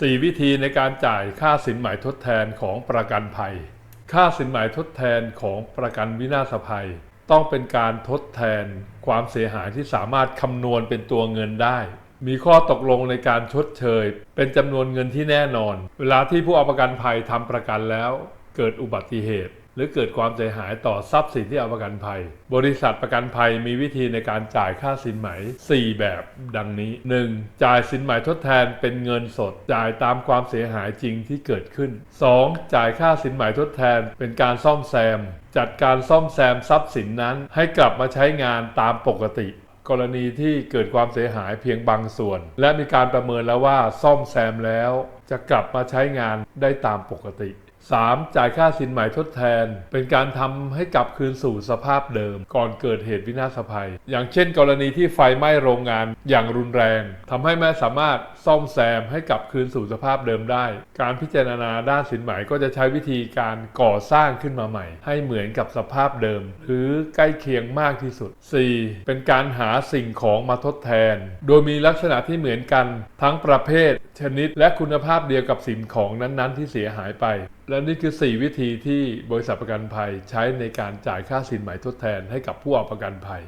4 วิธีในการจ่ายค่าสินไหมทดแทนของประกันภัย ค่าสินไหมทดแทนของประกันวินาศภัย ต้องเป็นการทดแทนความเสียหายที่สามารถคำนวณเป็นตัวเงินได้ มีข้อตกลงในการชดเชย เป็นจำนวนเงินที่แน่นอน เวลาที่ผู้เอาประกันภัยทำประกันแล้ว เกิดอุบัติเหตุ หรือเกิดความเสียหายต่อทรัพย์สินที่เอาประกันภัย บริษัทประกันภัยมีวิธีในการจ่ายค่าสินไหม 4 แบบดังนี้ 1. จ่ายสินไหมทดแทนเป็นเงินสด จ่ายตามความเสียหายจริงที่เกิดขึ้น 2. จ่ายค่าสินไหมทดแทนเป็นการซ่อมแซม จัดการซ่อมแซมทรัพย์สินนั้น ให้กลับมาใช้งานตามปกติกรณีที่เกิดความเสียหายเพียงบางส่วน และมีการประเมินแล้วว่าซ่อมแซมแล้ว จะกลับมาใช้งานได้ตามปกติ 3. จ่ายค่าสินไหมทดแทน เป็นการทำให้กลับคืนสู่สภาพเดิม ก่อนเกิดเหตุวินาศภัย อย่างเช่นกรณีที่ไฟไหม้โรงงานอย่างรุนแรงทำให้ไม่สามารถซ่อมแซมให้กลับคืนสู่สภาพเดิมได้ การพิจารณาด้านสินไหมก็จะใช้วิธีการก่อสร้างขึ้นมาใหม่ ให้เหมือนกับสภาพเดิม หรือใกล้เคียงมากที่สุด 4. เป็นการหาสิ่งของมาทดแทน โดยมีลักษณะที่เหมือนกันทั้งประเภทชนิดและคุณภาพเดียวกับสิ่งของนั้นๆ ที่เสียหายไป และนี่คือ 4 วิธีที่บริษัทประกันภัยใช้ในการจ่ายค่าสินไหมทดแทนให้กับผู้เอาประกันภัย